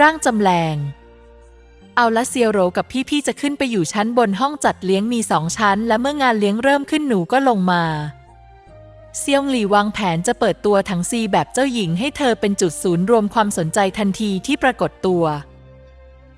ร่างจำแรงเอาละเซียวโรกับพี่ๆจะขึ้นไปอยู่ชั้นบนห้องจัดเลี้ยงมีสองชั้น และเมื่องานเลี้ยงเริ่มขึ้นหนูก็ลงมาเซียงหลี่วางแผนจะเปิดตัวถังซีแบบเจ้าหญิงให้เธอเป็นจุดศูนย์รวมความสนใจทันทีที่ปรากฏตัว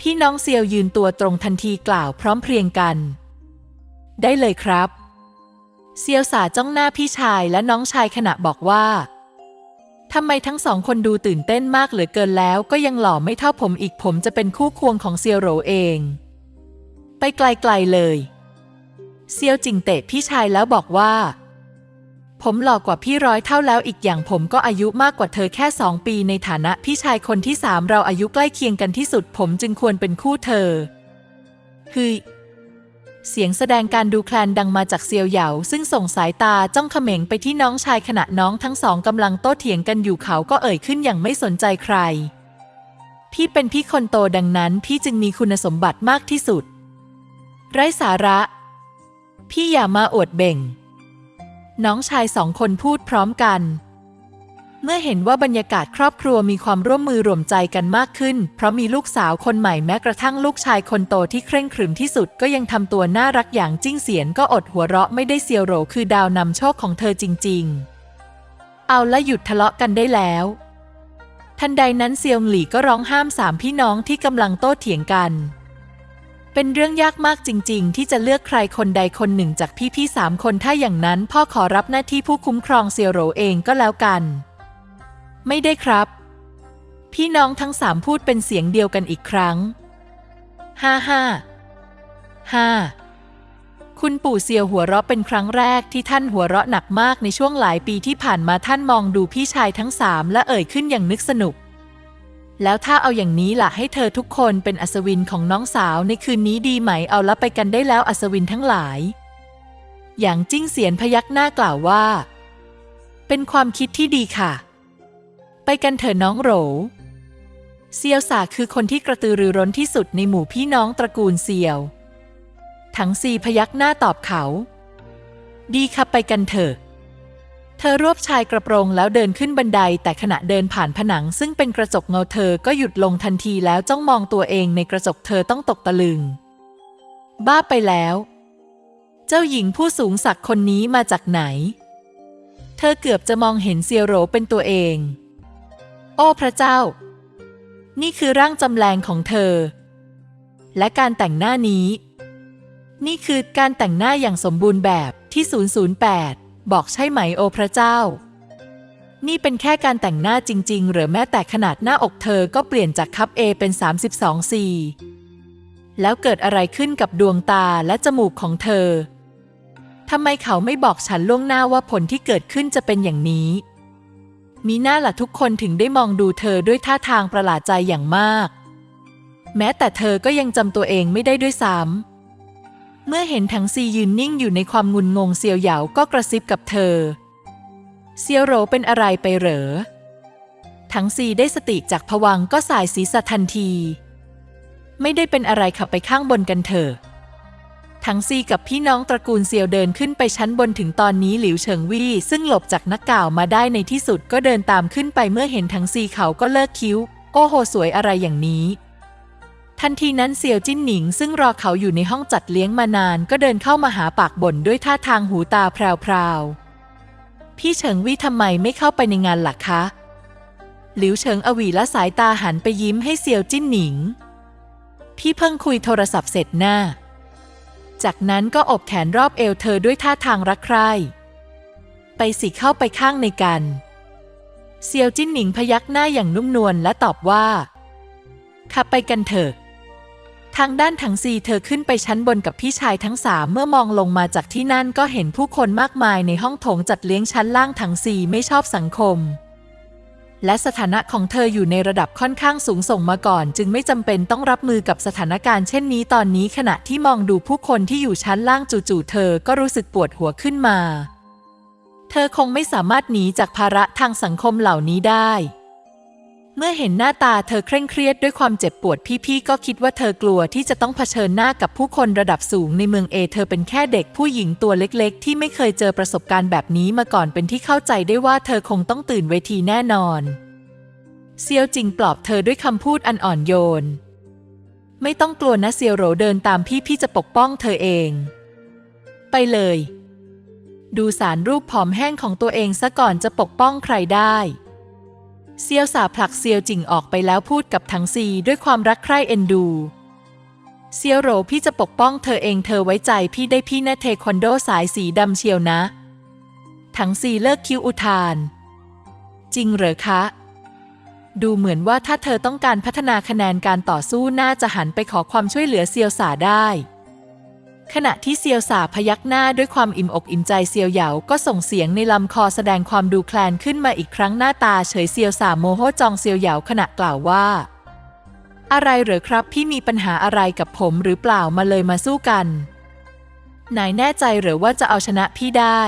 พี่น้องเซียวยืนตัวตรงทันทีกล่าวพร้อมเพรียงกัน ได้เลยครับ เซียวสาจ้องหน้าพี่ชายและน้องชายขณะบอกว่า ทำไมทั้งสองคนดูตื่นเต้นมากเหลือเกินแล้วก็ยังหล่อไม่เท่าผมอีกผมจะเป็นคู่ควงของเซียวโหรเอง ไปไกลๆเลย เซียวจิงเตะพี่ชายแล้วบอกว่า ผมหล่อกว่าพี่ร้อยเท่าแล้วอีกอย่างผมก็อายุมากกว่าเธอแค่สองปีในฐานะพี่ชายคนที่สามเราอายุใกล้เคียงกันที่สุด ผมจึงควรเป็นคู่เธอฮึย เสียงแสดงการดูแคลนดังมาจากเซียวเหยาซึ่งส่งสายตาจ้องเขม็งไปที่น้องชายขณะน้องทั้งสองกำลังโต้เถียงกันอยู่เขาก็เอ่ยขึ้นอย่างไม่สนใจใคร พี่เป็นพี่คนโตดังนั้น พี่จึงมีคุณสมบัติมากที่สุด ไร้สาระ พี่อย่ามาอวดเบ่ง น้องชายสองคนพูดพร้อมกัน เมื่อเห็นว่าบรรยากาศครอบครัวมีความร่วมมือร่วมใจกันมากขึ้น เพราะมีลูกสาวคนใหม่แม้กระทั่งลูกชายคนโตที่เคร่งครึมที่สุดก็ยังทำตัวน่ารักอย่างจิ้งเสียนก็อดหัวเราะไม่ได้เซียวโหรคือดาวนำโชคของเธอจริง ๆ เอาละหยุดทะเลาะกันได้แล้ว ทันใดนั้นเซียวหลี่ก็ร้องห้ามสามพี่น้องที่กำลังโต้เถียงกัน เป็นเรื่องยากมากจริง ๆ ที่จะเลือกใครคนใดคนหนึ่งจากพี่ๆสามคนถ้าอย่างนั้น พ่อขอรับหน้าที่ผู้คุ้มครองเซียวโหรเองก็แล้วกัน ไม่ได้ครับ พี่น้องทั้งสามพูดเป็นเสียงเดียวกันอีกครั้ง ห้าห้า ห้า คุณปู่เซียวหัวเราะเป็นครั้งแรกที่ท่านหัวเราะหนักมากในช่วงหลายปีที่ผ่านมาท่านมองดูพี่ชายทั้งสามและเอ่ยขึ้นอย่างนึกสนุก แล้วถ้าเอาอย่างนี้ล่ะให้เธอทุกคนเป็นอัศวินของน้องสาวในคืนนี้ดีไหมเอาละไปกันได้แล้วอัศวินทั้งหลาย อย่างจิ้งเสียนพยักหน้ากล่าวว่า เป็นความคิดที่ดีค่ะ ไปกันเถอะน้องโหรเซียวสาคือคนที่กระตือรือร้นที่สุดในหมู่พี่น้องตระกูลเซียว ทั้งซีพยักหน้าตอบเขา ดีค่ะไปกันเถอะ เธอรวบชายกระโปรงแล้วเดินขึ้นบันไดแต่ขณะเดินผ่านผนังซึ่งเป็นกระจกเงาเธอก็หยุดลงทันทีแล้วจ้องมองตัวเองในกระจกเธอต้องตกตะลึง บ้าไปแล้ว เจ้าหญิงผู้สูงศักดิ์คนนี้มาจากไหน เธอเกือบจะมองเห็นเซียวโหรเป็นตัวเอง โอ้พระเจ้า นี่คือร่างจำแรงของเธอ และการแต่งหน้านี้ นี่คือการแต่งหน้าอย่างสมบูรณ์แบบที่ 008 บอกใช่ไหมโอพระเจ้า นี่เป็นแค่การแต่งหน้าจริง ๆ หรือแม้แต่ขนาดหน้าอกเธอก็เปลี่ยนจากคัพ A เป็น 32 C แล้วเกิดอะไรขึ้นกับดวงตาและจมูกของเธอทำไมเขาไม่บอกฉันล่วงหน้าว่าผลที่เกิดขึ้นจะเป็นอย่างนี้ มีหน้าละทุกคนถึงได้มองดูเธอด้วยท่าทางประหลาดใจอย่างมาก แม้แต่เธอก็ยังจำตัวเองไม่ได้ด้วยซ้ำเมื่อเห็นถังซียืนนิ่งอยู่ในความงุนงงเซียวเหยาก็กระซิบกับเธอ เซียวโหรเป็นอะไรไปเหรอถังซีได้สติจากผวังก็สายศีรษะทันที ไม่ได้เป็นอะไรขับไปข้างบนกันเถอะ ถังซีกับพี่น้องตระกูลเซียวเดินขึ้นไปชั้นบนถึงตอนนี้หลิวเฉิงวี่ซึ่งหลบจากนักก่าวมาได้ในที่สุดก็เดินตามขึ้นไปเมื่อเห็นถังซีเขาก็เลิกคิ้ว โอ้โหสวยอะไรอย่างนี้ ทันทีนั้นเซียวจิ้นหนิง ซึ่งรอเขาอยู่ในห้องจัดเลี้ยงมานาน ก็เดินเข้ามาหาปากบ่นด้วยท่าทางหูตาแพรวๆพี่เฉิงวี่ทำไมไม่เข้าไปในงานล่ะคะหลิวเฉิงอวีและสายตาหันไปยิ้มให้เซียวจิ้นหนิง พี่เพิ่งคุยโทรศัพท์เสร็จหน้า จากนั้นก็อบแขนรอบเอวเธอด้วยท่าทางรักใคร่ ไปสิเข้าไปข้างในกัน เซียวจิ้นหนิงพยักหน้าอย่างนุ่มนวลและตอบว่าขับไปกันเถอะทางด้านถังซีเธอขึ้นไปชั้นบนกับพี่ชายทั้งสามเมื่อมองลงมาจากที่นั่นก็เห็นผู้คนมากมายในห้องโถงจัดเลี้ยงชั้นล่างถังซีไม่ชอบสังคม และสถานะของเธออยู่ในระดับค่อนข้างสูงส่งมาก่อน จึงไม่จำเป็นต้องรับมือกับสถานการณ์เช่นนี้ตอนนี้ขณะที่มองดูผู้คนที่อยู่ชั้นล่างจู่ๆเธอก็รู้สึกปวดหัวขึ้นมา เธอคงไม่สามารถหนีจากภาระทางสังคมเหล่านี้ได้ เมื่อเห็นหน้าตาเธอเคร่งเครียดด้วยความเจ็บปวดพี่ๆก็คิดว่าเธอกลัวที่จะต้องเผชิญหน้ากับผู้คนระดับสูงในเมืองเอ เธอเป็นแค่เด็กผู้หญิงตัวเล็กๆ ที่ไม่เคยเจอประสบการณ์แบบนี้มาก่อนเป็นที่เข้าใจได้ว่าเธอคงต้องตื่นเวทีแน่นอน เซียวจิงปลอบเธอด้วยคำพูดอันอ่อนโยน ไม่ต้องกลัวนะเซียวโรเดินตามพี่พี่จะปกป้องเธอเอง ไปเลย ดูสารรูปผอมแห้งของตัวเองซะก่อนจะปกป้องใครได้ เซียวสาผลักเซียวจิงออกไปแล้วพูดกับทั้งซีด้วยความรักใคร่เอ็นดู เซียวโหรพี่จะปกป้องเธอเองเธอไว้ใจพี่ได้พี่นะเทควันโดสายสีดำเชียวนะทั้งซีเลิกคิ้วอุทาน จริงเหรอคะ ดูเหมือนว่าถ้าเธอต้องการพัฒนาคะแนนการต่อสู้น่าจะหันไปขอความช่วยเหลือเซียวสาได้ ขณะที่เซียวสาพยักหน้าด้วยความอิ่มอกอิ่มใจเซียวเหยาก็ส่งเสียงในลำคอแสดงความดูแคลนขึ้นมาอีกครั้งหน้าตาเฉยเซียวสาโมโหจองเซียวเหยาขณะกล่าวว่า อะไรเหรอครับ พี่มีปัญหาอะไรกับผมหรือเปล่ามาเลยมาสู้กันนายแน่ใจหรือว่าจะเอาชนะพี่ได้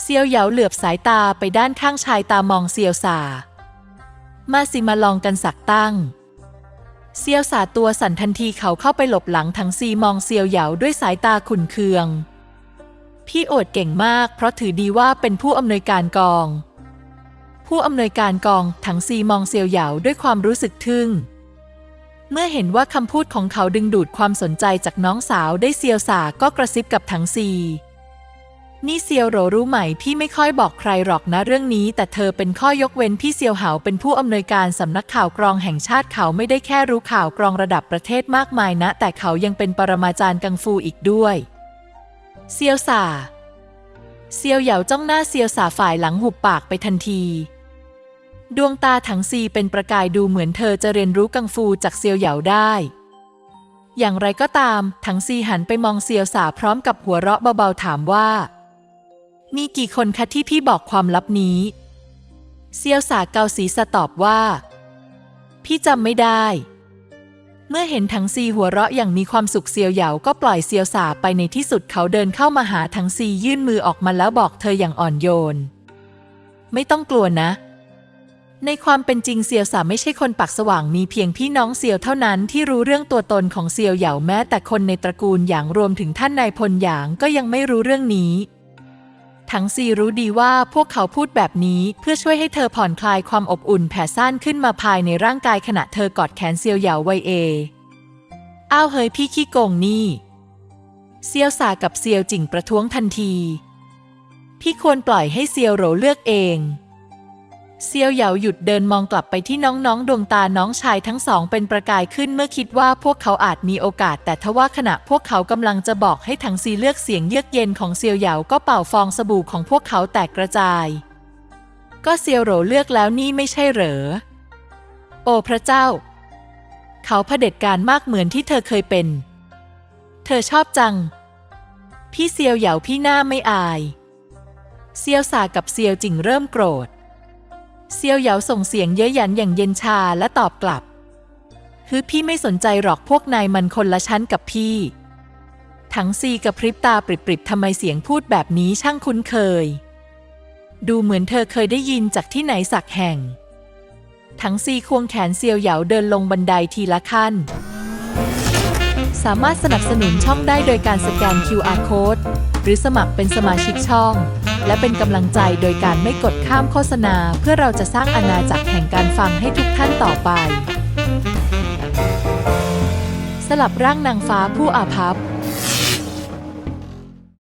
เซียวเหยาเหลือบสายตาไปด้านข้างชายตามองเซียวสา มาสิมาลองกันสักตั้ง เซียวสาตัวสั่นทันทีเขาเข้าไปหลบหลังทั้งซีมองเซียวเหยาด้วยสายตาขุ่นเคือง พี่โอดเก่งมาก เพราะถือดีว่าเป็นผู้อำนวยการกอง ผู้อำนวยการกองทั้งซีมองเซียวเหยาด้วยความรู้สึกทึ่ง เมื่อเห็นว่าคำพูดของเขาดึงดูดความสนใจจากน้องสาวได้เซียวสาก็กระซิบกับทั้งซี นี่เซียวโหรรู้ไหมพี่ไม่ค่อยบอกใครหรอกนะเรื่องนี้ แต่เธอเป็นข้อยกเว้นพี่เซียวเหาเป็นผู้อำนวยการสำนักข่าวกรองแห่งชาติเขาไม่ได้แค่รู้ข่าวกรองระดับประเทศมากมายนะ แต่เขายังเป็นปรมาจารย์กังฟูอีกด้วยเซียวสาเซียวเหยาจ้องหน้าเซียวสาฝ่ายหลังหุบปากไปทันที ดวงตาถังซีเป็นประกายดูเหมือนเธอจะเรียนรู้กังฟูจากเซียวเหยาได้อย่างไรก็ตาม ถังซีหันไปมองเซียวสาพร้อมกับหัวเราะเบาๆถามว่า มีกี่คนคะที่พี่บอกความลับนี้ เซียวสาเกาสีสะตอบว่า พี่จำไม่ได้ เมื่อเห็นทั้งซีหัวเราะอย่างมีความสุขเซียวเหยาก็ปล่อยเซียวสาไปในที่สุดเขาเดินเข้ามาหาทั้งซียื่นมือออกมาแล้วบอกเธออย่างอ่อนโยน ไม่ต้องกลัวนะ ในความเป็นจริงเซียวสาไม่ใช่คนปากสว่างมีเพียงพี่น้องเซียวเท่านั้นที่รู้เรื่องตัวตนของเซียวเหยาแม้แต่คนในตระกูลหยางรวมถึงท่านนายพลหยางก็ยังไม่รู้เรื่องนี้ ทั้งซีรู้ดีว่าพวกเขาพูดแบบนี้เพื่อช่วยให้เธอผ่อนคลายความอบอุ่นแผ่ซ่านขึ้นมาภายในร่างกายขณะเธอกอดแขนเซียวเหยาไวเอ อ้าวเฮ้ยพี่ขี้โกงนี่ เซียวสากับเซียวจิ่งประท้วงทันที พี่ควรปล่อยให้เซียวโหรเลือกเอง เซียวเหยาหยุดเดินมองกลับไปที่น้องๆ ดวงตาน้องชายทั้งสองเป็นประกายขึ้นเมื่อคิดว่าพวกเขาอาจมีโอกาส แต่ทว่าขณะพวกเขากำลังจะบอกให้ทั้งซีเลือกเสียงเยือกเย็นของเซียวเหยาก็เป่าฟองสบู่ของพวกเขาแตกกระจาย ก็เซียวโหรเลือกแล้วนี่ไม่ใช่เหรอ โอ้พระเจ้า เขาเผด็จการมากเหมือนที่เธอเคยเป็น เธอชอบจัง พี่เซียวเหยาพี่หน้าไม่อาย เซียวสากับเซียวจิงเริ่มโกรธ เซียวเหยาส่งเสียงเย้ยหยันอย่างเย็นชาและตอบกลับคือพี่ไม่สนใจหรอกพวกนายมันคนละชั้นกับพี่ ทั้งซีกับพริบตาปริบๆทำไมเสียงพูดแบบนี้ช่างคุ้นเคย ดูเหมือนเธอเคยได้ยินจากที่ไหนสักแห่ง ทั้งซีควงแขนเซียวเหยาเดินลงบันไดทีละขั้น สามารถสนับสนุนช่องได้โดยการสแกน QR Code หรือสมัครเป็นสมาชิกช่อง และเป็นกำลังใจโดยการไม่กดข้ามโฆษณา เพื่อเราจะสร้างอาณาจักรแห่งการฟังให้ทุกท่านต่อไป สลับร่างนางฟ้าผู้อาภัพ